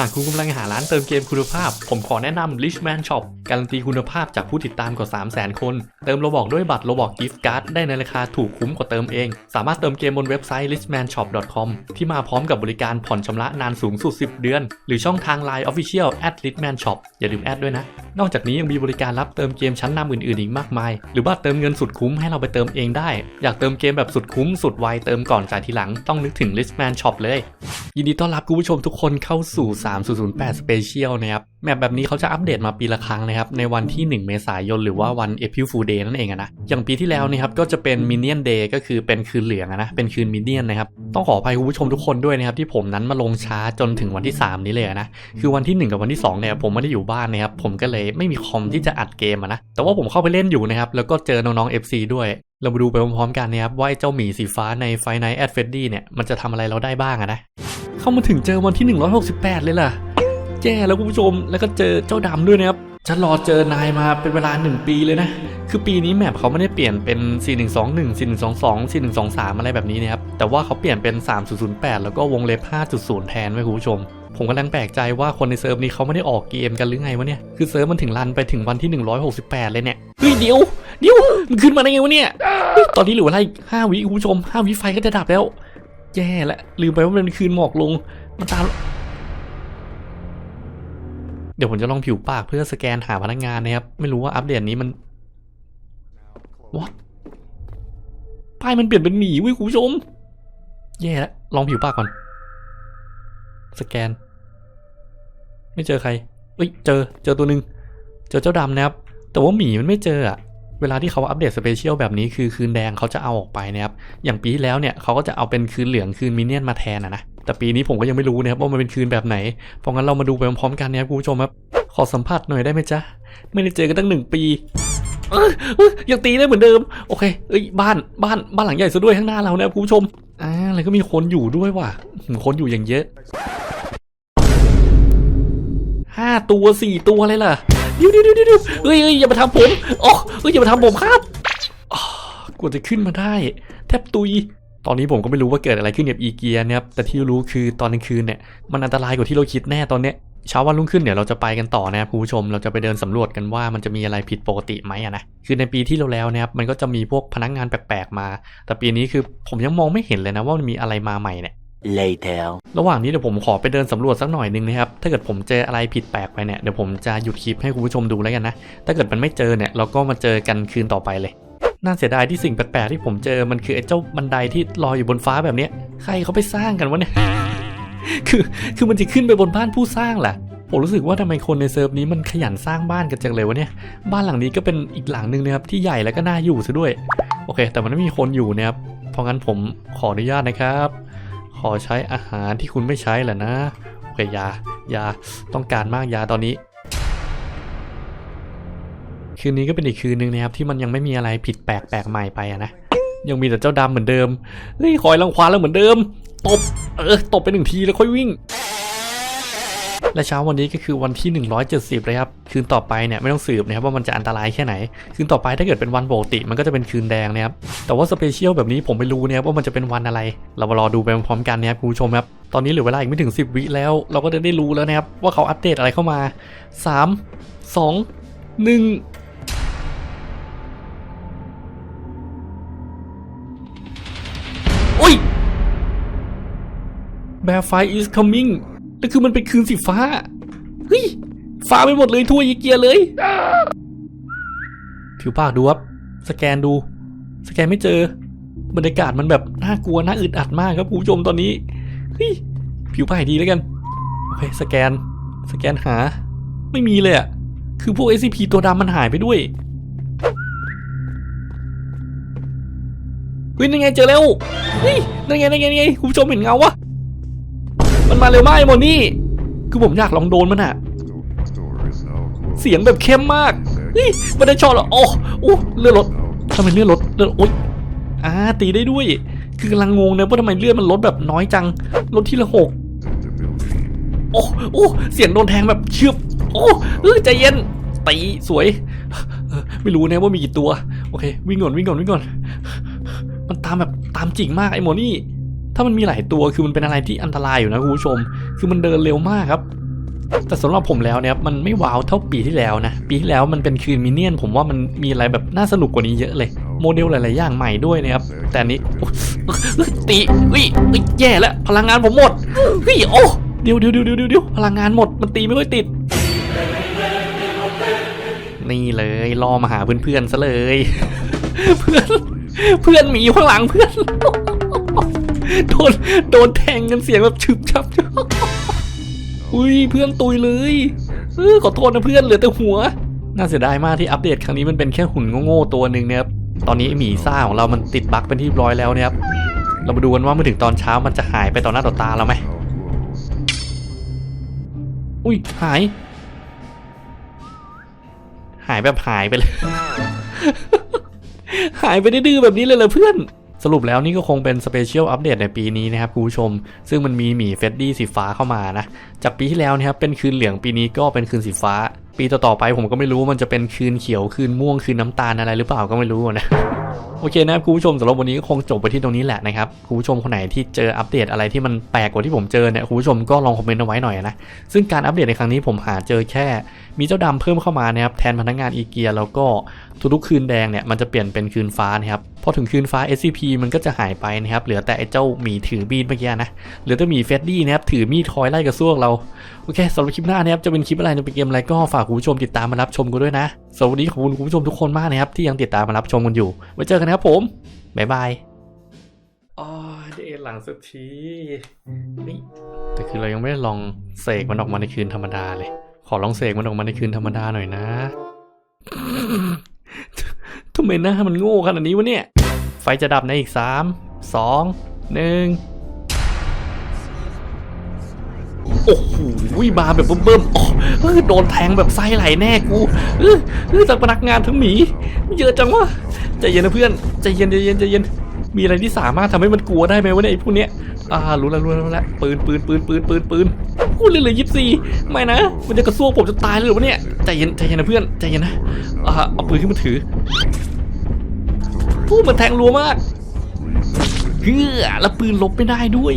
หากคุณกำลังหาร้านเติมเกมคุณภาพ ผมขอแนะนำ Richman Shop การันตีคุณภาพจากผู้ติดตามกว่า 300,000 คน เติมโลบอกด้วยบัตรโลบอกกิฟต์การ์ดได้ในราคาถูกคุ้มกว่าเติมเอง สามารถเติมเกมบนเว็บไซต์ richmanshop.com ที่มาพร้อมกับบริการผ่อนชำระนานสูงสุด 10 เดือน หรือช่องทาง Line Official at richman shop อย่าลืมแอดด้วยนะ นอกจากนี้ยังมีบริการรับเติมเกมชั้นนำอื่นๆ อีกมากมาย หรือว่าเติมเงินสุดคุ้มให้เราไปเติมเองได้ อยากเติมเกมแบบสุดคุ้มสุดไวเติมก่อนจ่ายทีหลังต้องนึกถึง Richman Shop เลย ยินดีต้อนรับคุณผู้ชมทุกคนเข้าสู่3008 Special นะครับแมปแบบนี้เขาจะอัปเดตมาปีละครั้งนะครับในวันที่ 1 เมษายน หรือว่าวัน April Fool Day นั่นเองอะนะอย่างปีที่แล้วนะครับก็จะเป็น Minion Day ก็คือเป็นคืนเหลืองนะเป็นคืน Minion นะครับต้องขออภัยคุณผู้ชมทุกคนด้วยนะครับที่ผมนั้นมาลงช้าจนถึงวันที่ 3 นี้เลยนะคือวันที่ 1 กับวันที่2เนี่ยผมไม่ได้อยู่บ้านนะครับผมก็เลยไม่มีคอมที่จะอัดเกมนะแต่ว่าผมเข้าไปเล่นอยู่นะครับแล้วก็เจอน้องๆ FC ด้วยเรามาดูไปพร้อมๆกันนะครับว่าเจ้าหมีสีฟ้าใน Five Nights at Freddy เนี่ยมันจะทำอะไรเราได้บ้างนะ เข้ามาถึงเจอวันที่ 168 เลยล่ะ แย่แล้วคุณผู้ชม แล้วก็เจอเจ้าดำด้วยนะครับฉันรอเจอนายมาเป็นเวลา 1 ปีเลยนะ คือปีนี้แมปเขาไม่ได้เปลี่ยนเป็น 4121 4122 4123 อะไรแบบนี้นะครับ แต่ว่าเขาเปลี่ยนเป็น 3008 แล้วก็วงเล็บ 5.0 แทนไว้คุณผู้ชม ผมกำลังแปลกใจว่าคนในเซิร์ฟนี้เขาไม่ได้ออกเกมกันหรือไงวะเนี่ย คือเซิร์ฟมันถึงรันไปถึงวันที่ 168 เลยเนี่ย เฮ้ยเดี๋ยว เดี๋ยวมันขึ้นมาได้ไงวะเนี่ยเฮ้ยตอนนี้เหลืออะไรห้าวิคุณผู้ชมห้าวิไฟก็จะดับแล้ว แย่และลืมไปว่ามันเป็นคืนหมอกลงมันตาม เดี๋ยวผมจะลองผิวปากเพื่อสแกนหาพนักงานนะครับ ไม่รู้ว่าอัปเดตนี้มัน what ป้ายมันเปลี่ยนเป็นหมีว้ยคุณผู้ชม แย่แล้วลองผิวปากก่อน สแกน ไม่เจอใครเอ้ยเจอ เจอตัวหนึ่งเจอเจ้าดำนะครับ แต่ว่าหมีมันไม่เจออะ เวลาที่เขาอัปเดตสเปเชียลแบบนี้คือคืนแดงเขาจะเอาออกไปนะครับ อย่างปีที่แล้วเนี่ยเขาก็จะเอาเป็นคืนเหลืองคืนมินเนี่ยนมาแทนนะ แต่ปีนี้ผมก็ยังไม่รู้นะครับว่ามันเป็นคืนแบบไหน เพราะงั้นเรามาดูไปพร้อมๆกันนะครับคุณผู้ชมครับ ขอสัมผัสหน่อยได้ไหมจ๊ะ ไม่ได้เจอกันตั้งหนึ่งปีออยังตีได้เหมือนเดิม โอเค เอ้ย บ้าน บ้าน บ้านหลังใหญ่ซะด้วยข้างหน้าเรานะครับคุณผู้ชม อ่าแล้วก็มีคนอยู่ด้วยว่ะ คนอยู่อย่างเยอะห้าตัวสี่ตัวเลยล่ะ เดี๋ยวเดี๋ยวเดี๋ยวเดี๋ยวเอ้ยอย่ามาทำผมโอ้เอ้ยอย่ามาทำผมครับกว่าจะขึ้นมาได้ แทบตุย ตอนนี้ผมก็ไม่รู้ว่าเกิดอะไรขึ้นกับอีเกียนะครับแต่ที่รู้คือตอนกลางคืนเนี่ยมันอันตรายกว่าที่เราคิดแน่ตอนเนี้ยเช้าวันรุ่งขึ้นเดี๋ยวเราจะไปกันต่อนะครับคุณผู้ชมเราจะไปเดินสำรวจกันว่ามันจะมีอะไรผิดปกติไหมนะคือในปีที่เราแล้วนะครับมันก็จะมีพวกพนักงานแปลกๆมา แต่ปีนี้คือผมยังมองไม่เห็นเลยนะว่ามันมีอะไรมาใหม่เนี่ย Later. ระหว่างนี้เดี๋ยวผมขอไปเดินสำรวจสักหน่อยนึงนะครับ ถ้าเกิดผมเจออะไรผิดแปลกไปเนี่ย เดี๋ยวผมจะหยุดคลิปให้คุณผู้ชมดูแล้วกันนะ ถ้าเกิดมันไม่เจอเนี่ย เราก็มาเจอกันคืนต่อไปเลย น่าเสียดายที่สิ่งแปลกๆที่ผมเจอ มันคือไอ้เจ้าบันไดที่ลอยอยู่บนฟ้าแบบเนี้ย ใครเขาไปสร้างกันวะเนี่ย คือ คือมันจะขึ้นไปบนบ้านผู้สร้างแหละผมรู้สึกว่าทำไมคนในเซิร์ฟนี้มันขยันสร้างบ้านกันจังเลยวะเนี่ย บ้านหลังนี้ก็เป็นอีกหลังหนึ่งนะครับที่ใหญ่แล้วก็น่าอยู่ซะด้วย โอเค แต่มันไม่มีคนอยู่นะครับ เพราะงั้นผมขออนุญาตนะครับ ขอใช้อาหารที่คุณไม่ใช้แหละนะโอเคยายาต้องการมากยาตอนนี้ คืนนี้ก็เป็นอีกคืนหนึ่งนะครับที่มันยังไม่มีอะไรผิดแปลกแปลกใหม่ไปอะนะยังมีแต่เจ้าดำเหมือนเดิมเฮ้ยคอยรังควานแล้วเหมือนเดิม ตบ เออ ตบไปหนึ่งทีแล้วค่อยวิ่ง และเช้าวันนี้ก็คือวันที่ 170เลยครับคืนต่อไปเนี่ยไม่ต้องสืบนะครับว่ามันจะอันตรายแค่ไหน คืนต่อไปถ้าเกิดเป็นวันปกติมันก็จะเป็นคืนแดงนะครับแต่ว่าสเปเชียลแบบนี้ผมไม่รู้นะครับว่ามันจะเป็นวันอะไร เรามารอดูไปพร้อมๆกันนะครับคุณผู้ชมครับตอนนี้เหลือเวลาอีกไม่ถึง 10 วิแล้ว เราก็จะได้รู้แล้วนะครับว่าเขาอัปเดตอะไรเข้ามา 3 2 1อุ้ย Bear Fire is coming แล้วคือมันเป็นคืนสีฟ้าเฮ้ยฟ้าไปหมดเลยทั่วยีเกียเลย ผิวปากดูครับสแกนดู สแกนไม่เจอบรรยากาศมันแบบน่ากลัวน่าอึดอัดมากครับผู้ชมตอนนี้เฮ้ยผิวปากดีแล้วกันโอเคสแกน สแกนหา ไม่มีเลยอะคือพวก SCP ตัวดำมันหายไปด้วยเฮ้ยนั่นไงเจอแล้วเฮ้ยนั่นไงนั่นไงนั่นไงคุณผู้ชมเห็นเงาวะ มันมาเร็วมากไอ้หมนี่ คือผมอยากลองโดนมันอะเสียงแบบเข้มมากเฮ้ยมันได้ช็อตหรอโอ้โอ้เลือดลดทำไมเลือดลดเลือดโอ๊ยอ่าตีได้ด้วย คือกำลังงงนะว่าทำไมเลือดมันลดแบบน้อยจัง ลดทีละหกโอ้โอ้เสียงโดนแทงแบบเชือบโอ้เออใจเย็นตีสวย ไม่รู้นะว่ามีกี่ตัว โอเค วิ่งก่อนวิ่งก่อนวิ่งก่อน มันตามแบบตามจริงมากไอ้หมอนี่ ถ้ามันมีหลายตัวคือมันเป็นอะไรที่อันตรายอยู่นะคุณผู้ชม คือมันเดินเร็วมากครับ แต่สำหรับผมแล้วเนี่ยมันไม่ว้าวเท่าปีที่แล้วนะ ปีที่แล้วมันเป็นคืนมินเนี่ยน ผมว่ามันมีอะไรแบบน่าสนุกกว่านี้เยอะเลย โมเดลหลาย ๆ อย่างใหม่ด้วยนะครับ แต่อันนี้ตีอุ้ยแย่แล้วพลังงานผมหมดเฮ้ยโอ้เดี๋ยวเดี๋ยวเดี๋ยวเดี๋ยวเดี๋ยวพลังงานหมดมันตีไม่ค่อยติดนี่เลยล่อมาหาเพื่อนๆซะเลย เพื่อนเพื่อนหมีข้างหลังเพื่อน โดนโดนแทงกันเสียงแบบฉึบชับอุ้ยเพื่อนตุยเลยเออขอโทษนะเพื่อนเหลือแต่หัว น่าเสียดายมากที่อัปเดตครั้งนี้มันเป็นแค่หุ่นโง่ๆตัวหนึ่งเนี่ยครับตอนนี้ไอหมีซ่าของเรามันติดบั๊กเป็นที่ร้อยแล้วเนี่ยครับเรามาดูกันว่าเมื่อถึงตอนเช้ามันจะหายไปต่อหน้าต่อตาเราไหมอุ้ยหาย หายแบบหายไปเลย หายไปดื้อแบบนี้เลยเหรอเพื่อน สรุปแล้วนี่ก็คงเป็นสเปเชียลอัปเดตในปีนี้นะครับคุณผู้ชม ซึ่งมันมีหมีเฟดดี้สีฟ้าเข้ามานะ จากปีที่แล้วนะครับเป็นคืนเหลืองปีนี้ก็เป็นคืนสีฟ้า ปีต่อๆไปผมก็ไม่รู้ว่ามันจะเป็นคืนเขียวคืนม่วงคืนน้ำตาลอะไรหรือเปล่าก็ไม่รู้นะ โอเคนะครับคุณผู้ชมสำหรับวันนี้ก็คงจบไปที่ตรงนี้แหละนะครับคุณผู้ชมคนไหนที่เจออัปเดตอะไรที่มันแปลกกว่าที่ผมเจอเนี่ยคุณผู้ชมก็ลองคอมเมนต์เอาไว้หน่อยนะซึ่งการอัปเดตในครั้งนี้ผมหาเจอแค่ มีเจ้าดำเพิ่มเข้ามานะครับแทนพนักงานอีเกียแล้วก็ทุกๆคืนแดงเนี่ยมันจะเปลี่ยนเป็นคืนฟ้านะครับพอถึงคืนฟ้า SCP มันก็จะหายไปนะครับเหลือแต่ไอ้เจ้าหมีถือมีดเมื่อกี้นะเหลือแต่หมีเฟดดี้นะครับถือมีดคอยไล่กระซวกเราโอเคสำหรับคลิปหน้านะครับจะเป็นคลิปอะไรจะเป็นเกมอะไรก็ฝากคุณผู้ชมติดตามมารับชมกันด้วยนะ สำหรับวันนี้ขอบคุณคุณผู้ชมทุกคนมากนะครับ ที่ยังติดตามมารับชมกันอยู่ ไว้เจอกันนะครับผม บ๊ายบายอ๋อได้เอ็นหลังสักทีนี่แต่คือเรายังไม่ได้ลองเสกมันออกมาในคืนธรรมดาเลย ขอลองเสกมันออกมาในคืนธรรมดาหน่อยนะทำไมหน้ามันโง่ขนาดนี้วะเนี่ย ไฟจะดับในอีกสามสองหนึ่งโอ้โหมาแบบเบิ่มๆโอ้ เฮ้ยโดนแทงแบบไส้ไหลแน่กูเออเออจากพนักงานทั้งหมีเยอะจังวะใจเย็นนะเพื่อนใจเย็นใจเย็นใจเย็นมีอะไรที่สามารถทำให้มันกลัวได้ไหมวะเนี่ยไอ้พวกเนี้ยอ่ารู้แล้วรู้แล้วแล้วปืนปืนปืนปืนปืนปืนพูดเลยเลยยิบซีไม่นะ มันจะกระซวกผมจะตายเลยหรอวะเนี่ยใจเย็นใจเย็นนะเพื่อนใจเย็นนะอ่าเอาปืนขึ้นมาถือพูดมันแทงรัวมากเฮ้อแล้วปืนลบไม่ได้ด้วย